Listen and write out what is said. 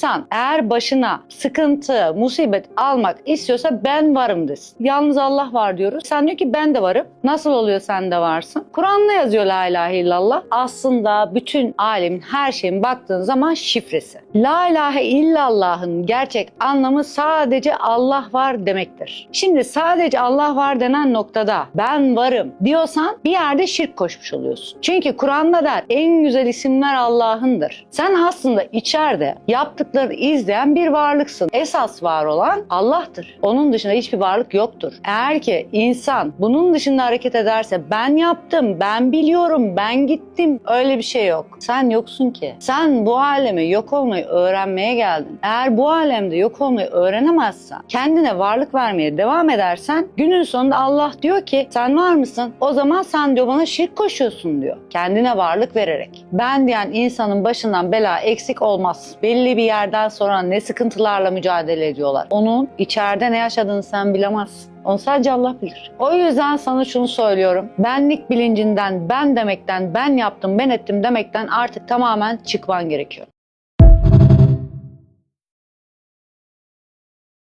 İnsan eğer başına sıkıntı, musibet almak istiyorsa ben varım desin. Yalnız Allah var diyoruz. Sen diyor ki ben de varım. Nasıl oluyor sen de varsın? Kur'an'da yazıyor la ilahe illallah. Aslında bütün alemin her şeyin baktığın zaman şifresi. La ilahe illallah'ın gerçek anlamı sadece Allah var demektir. Şimdi sadece Allah var denen noktada ben varım diyorsan bir yerde şirk koşmuş oluyorsun. Çünkü Kur'an'da der en güzel isimler Allah'ındır. Sen aslında içeride yaptıklarını izleyen bir varlıksın. Esas var olan Allah'tır. Onun dışında hiçbir varlık yoktur. Eğer ki insan bunun dışında hareket ederse ben yaptım, ben biliyorum, ben gittim öyle bir şey yok. Sen yoksun ki. Sen bu aleme yok olmayı öğrenmeye geldin. Eğer bu alemde yok olmayı öğrenemezsen, kendine varlık vermeye devam edersen günün sonunda Allah diyor ki sen var mısın? O zaman sen diyor bana şirk koşuyorsun diyor. Kendine varlık vererek. Ben diyen insanın başından bela eksik olmaz. Belli bir yerden sonra ne sıkıntılarla mücadele ediyorlar. Onun içeride ne yaşadığını sen bilemezsin. Onu sadece Allah bilir. O yüzden sana şunu söylüyorum. Benlik bilincinden, ben demekten, ben yaptım, ben ettim demekten artık tamamen çıkman gerekiyor.